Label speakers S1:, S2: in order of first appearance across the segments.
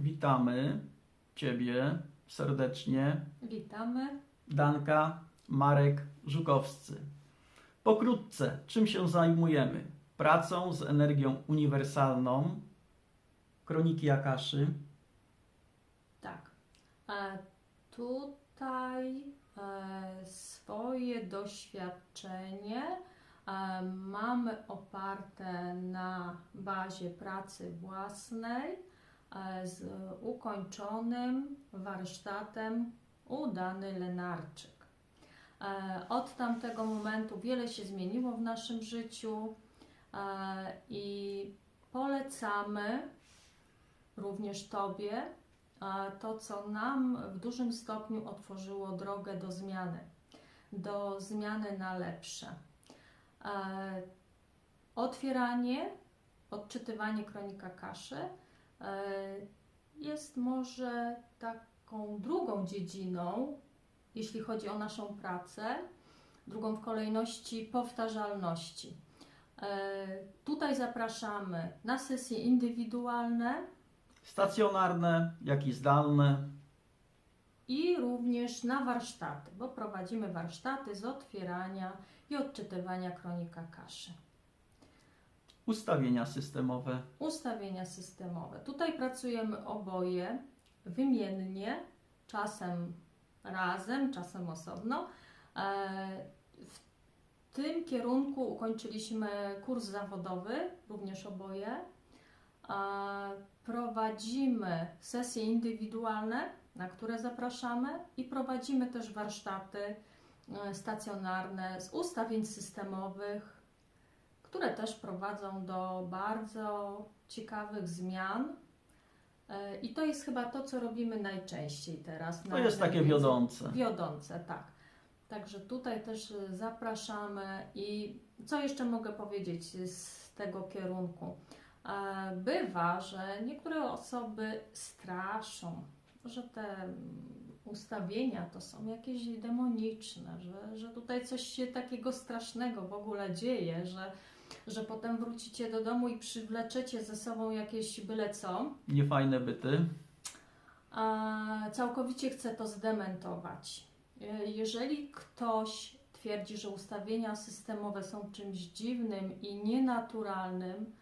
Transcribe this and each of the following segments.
S1: Witamy Ciebie serdecznie,
S2: Witamy.
S1: Danka, Marek, Żukowscy. Pokrótce, czym się zajmujemy? Pracą z energią uniwersalną, kroniki Akaszy,
S2: Tak. E, tutaj e, swoje doświadczenie e, mamy oparte na bazie pracy własnej z ukończonym warsztatem udany Lenarczyk. E, Od tamtego momentu wiele się zmieniło w naszym życiu e, i polecamy również Tobie to, co nam w dużym stopniu otworzyło drogę do zmiany, do zmiany na lepsze. E, Otwieranie, odczytywanie kronika kaszy e, jest może taką drugą dziedziną, jeśli chodzi o naszą pracę, drugą w kolejności powtarzalności. E, Tutaj zapraszamy na sesje indywidualne,
S1: stacjonarne, jak i zdalne.
S2: i również na warsztaty, bo prowadzimy warsztaty z otwierania i odczytywania kronika kaszy.
S1: Ustawienia systemowe,
S2: Ustawienia systemowe. Tutaj pracujemy oboje wymiennie, czasem razem, czasem osobno. E, W tym kierunku ukończyliśmy kurs zawodowy, również oboje. E, Prowadzimy sesje indywidualne, na które zapraszamy, i prowadzimy też warsztaty e, stacjonarne z ustawień systemowych, które też prowadzą do bardzo ciekawych zmian. E, I to jest chyba to, co robimy najczęściej teraz.
S1: to jest takie wiodące.
S2: Wiodące, tak. Także tutaj też y, zapraszamy i co jeszcze mogę powiedzieć z tego kierunku? E, Bywa, że niektóre osoby straszą, że te ustawienia to są jakieś demoniczne, że, że tutaj coś się takiego strasznego w ogóle dzieje, że, że potem wrócicie do domu i przywleczecie ze sobą jakieś byle co.
S1: Niefajne byty.
S2: A całkowicie chcę to zdementować. E, Jeżeli ktoś twierdzi, że ustawienia systemowe są czymś dziwnym i nienaturalnym,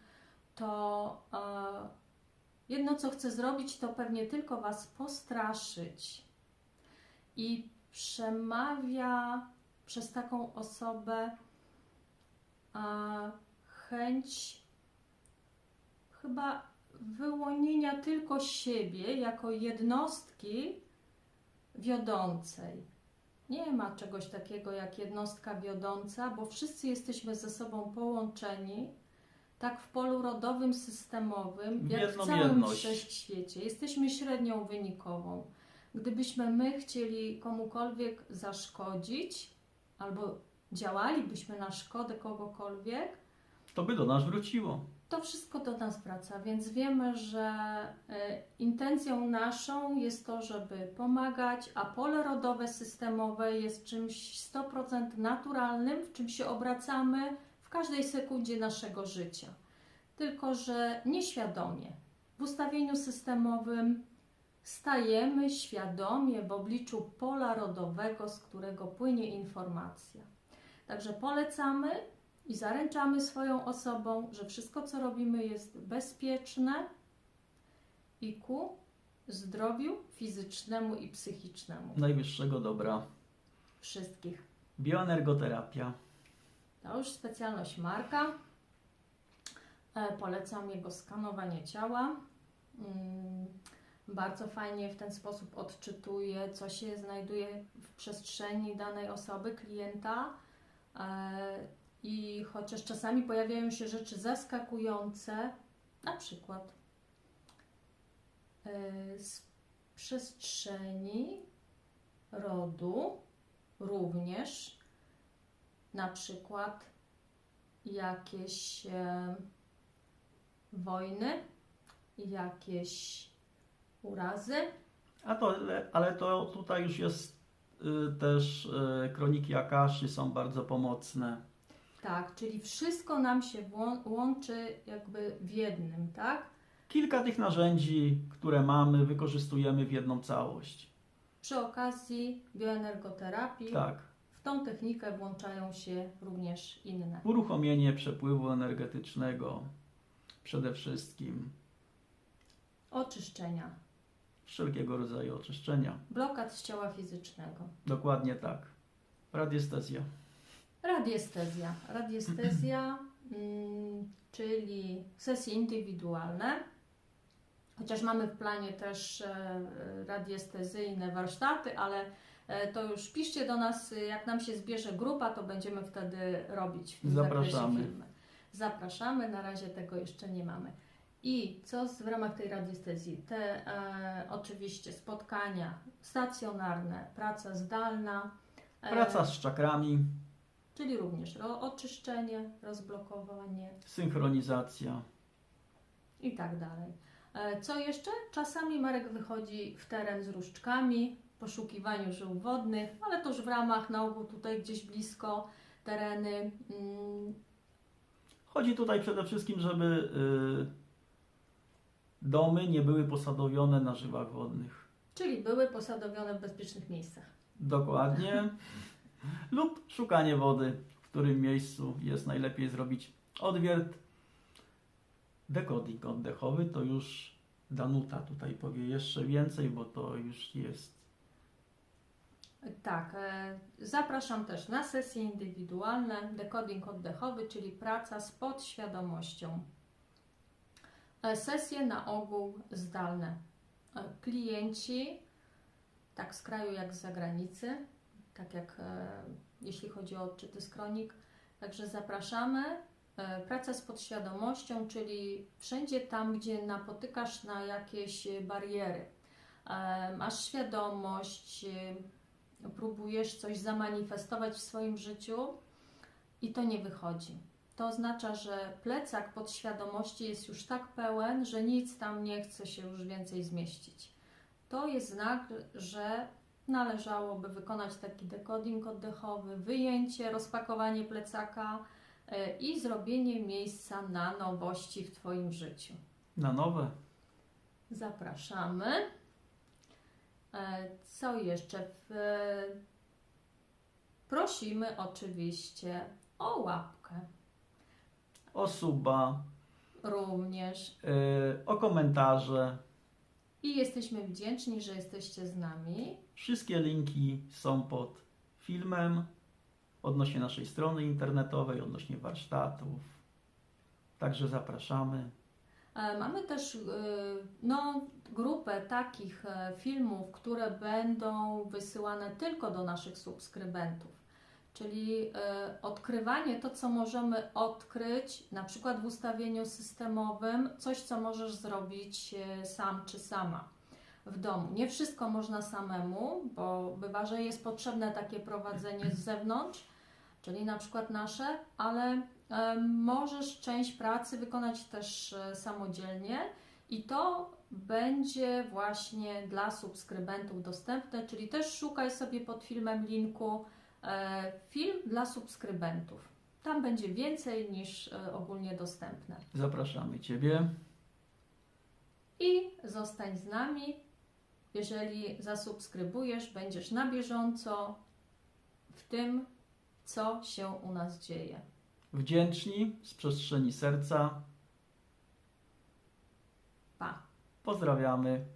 S2: to e, jedno co chcę zrobić, to pewnie tylko Was postraszyć i przemawia przez taką osobę chęć chyba wyłonienia tylko siebie jako jednostki wiodącej. Nie ma czegoś takiego jak jednostka wiodąca, bo wszyscy jesteśmy ze sobą połączeni, tak w polu rodowym, systemowym, jak w całym
S1: jedność.
S2: wszechświecie. Jesteśmy średnią wynikową. Gdybyśmy my chcieli komukolwiek zaszkodzić, albo działalibyśmy na szkodę kogokolwiek,
S1: To by do nas wróciło.
S2: to wszystko do nas wraca, więc wiemy, że e, intencją naszą jest to, żeby pomagać, a pole rodowe systemowe jest czymś 100% naturalnym, w czym się obracamy w każdej sekundzie naszego życia. Tylko, że nieświadomie. W ustawieniu systemowym stajemy świadomie w obliczu pola rodowego, z którego płynie informacja. Także polecamy i zaręczamy swoją osobą, że wszystko, co robimy, jest bezpieczne i ku zdrowiu fizycznemu i psychicznemu
S1: Najwyższego dobra.
S2: wszystkich.
S1: Bioenergoterapia.
S2: To już specjalność Marka. E, Polecam jego skanowanie ciała. Mm, Bardzo fajnie w ten sposób odczytuje, co się znajduje w przestrzeni danej osoby, klienta. E, I chociaż czasami pojawiają się rzeczy zaskakujące, na przykład e, z przestrzeni rodu również na przykład jakieś e, wojny, jakieś urazy.
S1: A to, ale to tutaj już jest też y, kroniki Akaszy są bardzo pomocne.
S2: Tak, czyli wszystko nam się łączy jakby w jednym, tak?
S1: Kilka tych narzędzi, które mamy, wykorzystujemy w jedną całość.
S2: Przy okazji bioenergoterapii
S1: Tak.
S2: w tą technikę włączają się również inne.
S1: Uruchomienie przepływu energetycznego przede wszystkim,
S2: Oczyszczenia,
S1: wszelkiego rodzaju oczyszczenia.
S2: blokad z ciała fizycznego.
S1: Dokładnie tak. Radiestezja.
S2: Radiestezja. Radiestezja, mm, czyli sesje indywidualne. Chociaż mamy w planie też e, radiestezyjne warsztaty, ale e, to już piszcie do nas, jak nam się zbierze grupa, to będziemy wtedy robić w tym
S1: Zapraszamy.
S2: zakresie filmy. Zapraszamy, na razie tego jeszcze nie mamy. I co z, w ramach tej radiestezji? Te e, oczywiście spotkania stacjonarne, praca zdalna. e,
S1: Praca z czakrami,
S2: Czyli również ro- oczyszczenie, rozblokowanie
S1: synchronizacja.
S2: i tak dalej. E, Co jeszcze? Czasami Marek wychodzi w teren z różdżkami, w poszukiwaniu żył wodnych, ale to już w ramach na ogół tutaj gdzieś blisko tereny. mm,
S1: Chodzi tutaj przede wszystkim, żeby y, domy nie były posadowione na żywach wodnych.
S2: Czyli były posadowione w bezpiecznych miejscach.
S1: Dokładnie. Lub szukanie wody, w którym miejscu jest najlepiej zrobić odwiert. Dekoding oddechowy to już Danuta tutaj powie jeszcze więcej, bo to już jest
S2: Tak, e, zapraszam też na sesje indywidualne, decoding oddechowy, czyli praca z podświadomością. Sesje na ogół zdalne. E, Klienci, tak z kraju jak z zagranicy, tak jak e, jeśli chodzi o odczyty z kronik, także zapraszamy. E, Praca z podświadomością, czyli wszędzie tam, gdzie napotykasz na jakieś bariery. Masz świadomość, próbujesz coś zamanifestować w swoim życiu i to nie wychodzi. To oznacza, że plecak podświadomości jest już tak pełen, że nic tam nie chce się już więcej zmieścić. To jest znak, że należałoby wykonać taki dekoding oddechowy, wyjęcie, rozpakowanie plecaka e, i zrobienie miejsca na nowości w Twoim życiu.
S1: na nowe.
S2: Zapraszamy. E, Co jeszcze? W- Prosimy oczywiście o łapkę.
S1: Osuba,
S2: Również.
S1: y, o komentarze.
S2: I jesteśmy wdzięczni, że jesteście z nami.
S1: Wszystkie linki są pod filmem odnośnie naszej strony internetowej, odnośnie warsztatów. Także zapraszamy.
S2: E, Mamy też e, no, grupę takich e, filmów, które będą wysyłane tylko do naszych subskrybentów. Czyli e, odkrywanie to, co możemy odkryć, na przykład w ustawieniu systemowym, coś, co możesz zrobić e, sam czy sama w domu. Nie wszystko można samemu, bo bywa, że jest potrzebne takie prowadzenie z zewnątrz, czyli na przykład nasze, ale e, możesz część pracy wykonać też samodzielnie i to będzie właśnie dla subskrybentów dostępne, czyli też szukaj sobie pod filmem linku film dla subskrybentów. Tam będzie więcej niż e, ogólnie dostępne.
S1: Zapraszamy Ciebie.
S2: I zostań z nami. Jeżeli zasubskrybujesz, będziesz na bieżąco w tym, co się u nas dzieje.
S1: Wdzięczni z przestrzeni serca.
S2: Pa!
S1: Pozdrawiamy.